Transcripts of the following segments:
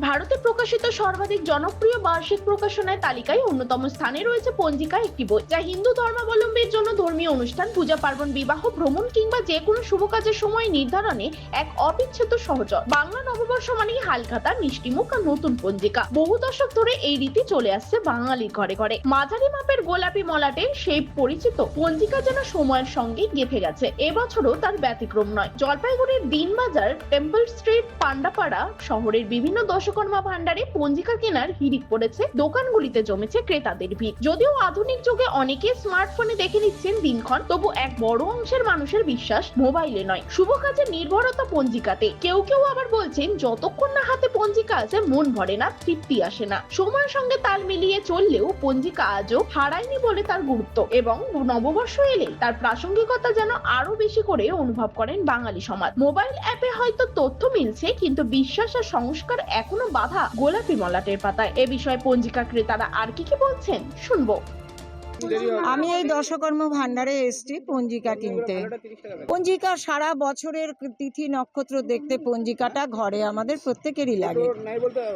ভারতে প্রকাশিত সর্বাধিক জনপ্রিয় বার্ষিক প্রকাশনায় তালিকায় অন্যতম স্থানে রয়েছে পঞ্জিকা একটি বই, যা হিন্দু ধর্মাবলম্বীর জন্য ধর্মীয় অনুষ্ঠান, পূজা পার্বণ, বিবাহ, ভ্রমণ কিংবা যে কোনো শুভ কাজের সময় নির্ধারণে এক অবিচ্ছেদ্য সহচর। বাংলা নববর্ষ মানেই হালখাতা, মিষ্টিমুখ আর নতুন পঞ্জিকা। বহু দশক ধরে এই রীতি চলে আসছে বাঙালির ঘরে ঘরে। মাঝারি মাপের গোলাপি মলাটে সেই পরিচিত পঞ্জিকা যেন সময়ের সঙ্গে গেঁথে গেছে। এবছরও তার ব্যতিক্রম নয়। জলপাইগুড়ির দিনবাজার, টেম্পল স্ট্রিট, পান্ডাপাড়া শহরের বিভিন্ন দশকর্মা ভান্ডারে পঞ্জিকা কেনার হিড়িক পড়েছে। দোকানগুলিতে জমেছে ক্রেতাদের ভিড়। যদিও আধুনিক যুগে অনেকে স্মার্টফোনে দেখে নিচ্ছেন দিনক্ষণ, তবু এক বড় অংশের মানুষের বিশ্বাস মোবাইলে নয়। শুভ কাজের নির্ভরতা পঞ্জিকাতে। কেউ কেউ আবার বলছেন, যতক্ষণ না হাতে পঞ্জিকা আছে, মন ভরে না, তৃপ্তি আসে না। সময়ের সঙ্গে তাল মিলিয়ে চললেও পঞ্জিকা আজও হারায়নি বলে তার গুরুত্ব। এবং নববর্ষ এলে তার প্রাসঙ্গিকতা যেন আরও বেশি করে অনুভব করেন বাঙালি সমাজ। মোবাইল অ্যাপে হয়তো তথ্য মিলছে, কিন্তু বিশ্বাস আর সংস্কার এখনও বাধা? গোলাপি মলাটের পাতায়। এ বিষয়ে পঞ্জিকা ক্রেতারা আর কি কি বলছেন? শুনব। আমি এই দশকর্ম ভান্ডারে এসছি পঞ্জিকা কিনতে। পঞ্জিকা সারা বছরের তিথি নক্ষত্র দেখতে পঞ্জিকাটা ঘরে আমাদের প্রত্যেকেরই লাগে।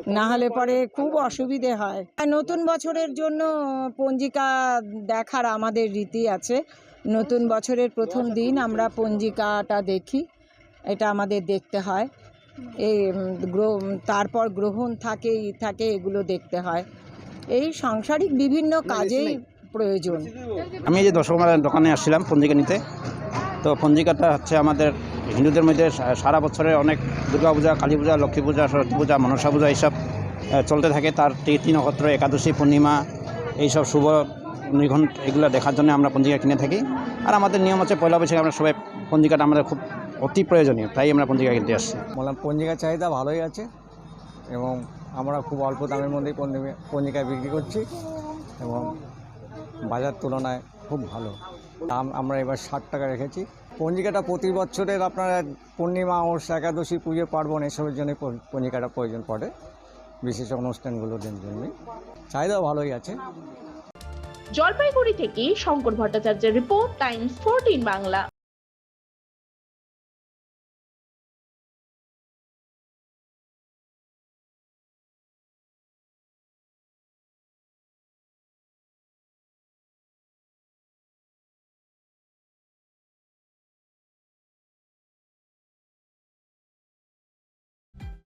না হলে পরে খুব অসুবিধে হয়। আর নতুন বছরের জন্য পঞ্জিকা দেখার আমাদের রীতি আছে। নতুন বছরের প্রথম দিন আমরা পঞ্জিকাটা দেখি। এটা আমাদের দেখতে হয়। এই গ্রহ তারপর গ্রহণ থাকে ই থাকে এগুলো দেখতে হয়। এই সাংসারিক বিভিন্ন কাজেই প্রয়োজন। আমি এই যে দশকর্মার দোকানে আসছিলাম পঞ্জিকা নিতে তো পঞ্জিকাটা হচ্ছে আমাদের হিন্দুদের মধ্যে সারা বছরে অনেক দুর্গা পূজা কালী পূজা লক্ষ্মী পূজা সরস্বতী পূজা মনসা পূজা এইসব চলতে থাকে। তার তিথি নক্ষত্র একাদশী পূর্ণিমা এইসব শুভ নিঘণ্ট এগুলো দেখার জন্য আমরা পঞ্জিকা কিনে থাকি। আর আমাদের নিয়ম হচ্ছে পয়লা বৈশাখে আমরা সবাই পঞ্জিকাটা আমাদের খুব অতি প্রয়োজনীয় তাই আমরা পঞ্জিকা কিনতে আসছি। বললাম পঞ্জিকার চাহিদা ভালোই আছে এবং আমরা খুব অল্প দামের মধ্যেই পঞ্জিকা পঞ্জিকা বিক্রি করছি এবং বাজার তুলনায় খুব ভালো। দাম আমরা এবার ষাট টাকা রেখেছি। পঞ্জিকাটা প্রতি বছরের আপনার পূর্ণিমা অমাবস একাদশী পুজো পার্বণ এসবের জন্য পঞ্জিকাটা প্রয়োজন পড়ে বিশেষ অনুষ্ঠানগুলোর জন্য চাহিদা ভালোই আছে। জলপাইগুড়ি থেকে শঙ্কর ভট্টাচার্যের রিপোর্ট টাইমস ফোরটিন বাংলা।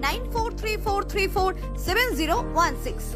9434347016.